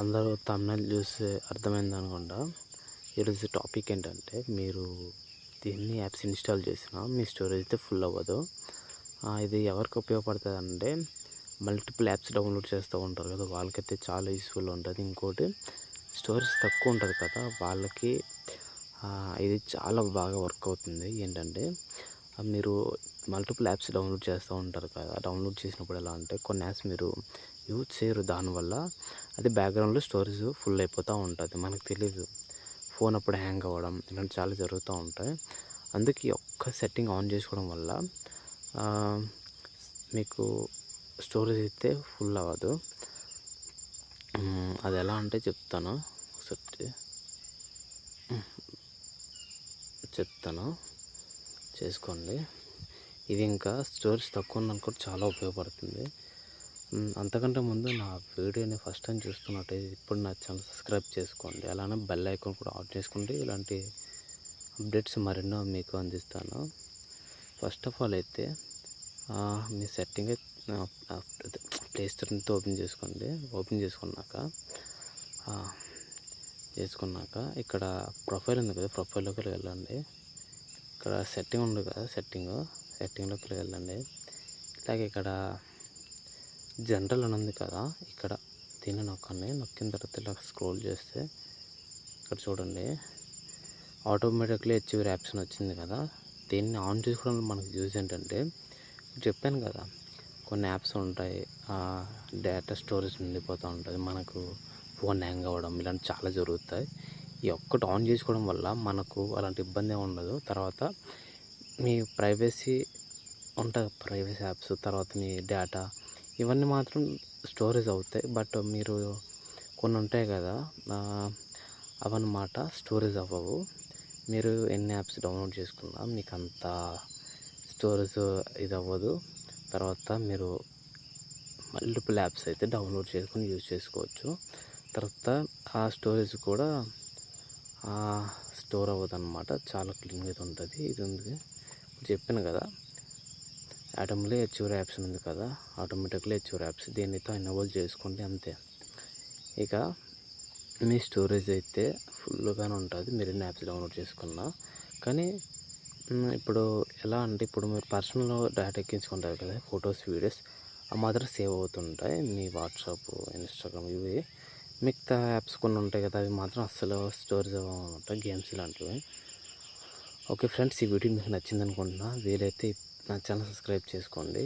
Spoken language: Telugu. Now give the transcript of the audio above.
అందరూ తమిళ చూసి అర్థమైంది అనుకుంటా. ఈరోజు టాపిక్ ఏంటంటే మీరు ఎన్ని యాప్స్ ఇన్స్టాల్ చేసినా మీ స్టోరేజ్ అయితే ఫుల్ అవ్వదు. ఇది ఎవరికి ఉపయోగపడుతుంది అంటే మల్టిపుల్ యాప్స్ డౌన్లోడ్ చేస్తూ ఉంటారు కదా వాళ్ళకైతే చాలా యూస్ఫుల్ ఉంటుంది. ఇంకోటి స్టోరేజ్ తక్కువ ఉంటుంది కదా వాళ్ళకి ఇది చాలా బాగా వర్క్ అవుతుంది. ఏంటంటే మీరు మల్టిపుల్ యాప్స్ డౌన్లోడ్ చేస్తూ ఉంటారు కదా డౌన్లోడ్ చేసినప్పుడు ఎలా అంటే కొన్ని యాప్స్ మీరు యూజ్ చేయరు. దానివల్ల అది బ్యాక్గ్రౌండ్లో స్టోరేజ్ ఫుల్ అయిపోతూ ఉంటుంది. మనకు తెలియదు ఫోన్ అప్పుడు హ్యాంగ్ అవ్వడం ఇలాంటి చాలా జరుగుతూ ఉంటాయి. అందుకే ఒక్క సెట్టింగ్ ఆన్ చేసుకోవడం వల్ల మీకు స్టోరేజ్ అయితే ఫుల్ అవ్వదు. అది ఎలా అంటే చెప్తాను. ఒకసారి చెప్తాను. చేసుకోండి. ఇది ఇంకా స్టోరేజ్ తక్కువ ఉందనుకో చాలా ఉపయోగపడుతుంది. అంతకంటే ముందు నా వీడియోని ఫస్ట్ టైం చూస్తున్నట్టయితే ఇప్పుడు నా ఛానల్ సబ్స్క్రైబ్ చేసుకోండి. అలానే బెల్ ఐకాన్ కూడా ఆన్ చేసుకోండి. ఇలాంటి అప్డేట్స్ మరెన్నో మీకు అందిస్తాను. ఫస్ట్ ఆఫ్ ఆల్ అయితే మీ సెట్టింగ్ ప్లే స్టోర్ ఓపెన్ చేసుకోండి. ఓపెన్ చేసుకున్నాక చేసుకున్నాక ఇక్కడ ప్రొఫైల్ ఉంది కదా ప్రొఫైల్లోకి వెళ్ళండి. ఇక్కడ సెట్టింగ్ ఉంది కదా సెట్టింగ్ సెట్టింగ్లోకి వెళ్ళండి. ఇలాగే ఇక్కడ జనరల్ అని ఉంది కదా ఇక్కడ దీన్ని నొక్కండి. నొక్కిన తర్వాత ఇలా స్క్రోల్ చేస్తే ఇక్కడ చూడండి. ఆటోమేటిక్లీ అచీవర్ యాప్స్ వచ్చింది కదా దీన్ని ఆన్ చేసుకోవడం మనకు యూజ్ ఏంటంటే చెప్పాను కదా కొన్ని యాప్స్ ఉంటాయి. డేటా స్టోరేజ్ నిండిపోతూ ఉంటుంది. మనకు ఫోన్ హ్యాంగ్ అవ్వడం ఇలాంటివి చాలా జరుగుతాయి. ఈ ఒక్కటి ఆన్ చేసుకోవడం వల్ల మనకు అలాంటి ఇబ్బంది ఏమి ఉండదు. తర్వాత మీ ప్రైవసీ ఉంటుంది ప్రైవసీ యాప్స్ తర్వాత మీ డేటా ఇవన్నీ మాత్రం స్టోరేజ్ అవుతాయి. బట్ మీరు కొన్ని ఉంటాయి కదా అవన్నమాట స్టోరేజ్ అవ్వవు. మీరు ఎన్ని యాప్స్ డౌన్లోడ్ చేసుకున్నా మీకు అంత స్టోరేజ్ ఇది అవ్వదు తర్వాత మీరు మల్టిపుల్ యాప్స్ అయితే డౌన్లోడ్ చేసుకుని యూజ్ చేసుకోవచ్చు. తర్వాత ఆ స్టోరేజ్ కూడా స్టోర్ అవ్వదు అనమాట చాలా క్లీన్గా అయితే ఉంటుంది ఇది ఉంది చెప్పాను కదా ఆటోమేటిక్లీ హెచ్యూర్ యాప్స్ ఉంది కదా ఆటోమేటిక్లీ హెచ్యూర్ యాప్స్ దీనితో ఎనేబుల్ చేసుకోండి అంతే. ఇక మీ స్టోరేజ్ అయితే ఫుల్గానే ఉంటుంది. మీరు ఎన్ని యాప్స్ డౌన్లోడ్ చేసుకున్నా. కానీ ఇప్పుడు ఎలా అంటే ఇప్పుడు మీరు పర్సనల్ డేటా ఎక్కించుకుంటారు కదా ఫొటోస్ వీడియోస్ ఆ మాత్రం సేవ్ అవుతుంటాయి. మీ వాట్సాప్ ఇన్స్టాగ్రామ్ ఇవి మిగతా యాప్స్ కొన్ని ఉంటాయి కదా అవి మాత్రం అస్సలు స్టోరేజ్ ఉంటాయి గేమ్స్ ఇలాంటివి. ఓకే ఫ్రెండ్స్ ఈ వీడియో మీకు నచ్చింది అనుకుంటున్నా వీలైతే నా ఛానల్ సబ్స్క్రైబ్ చేసుకోండి.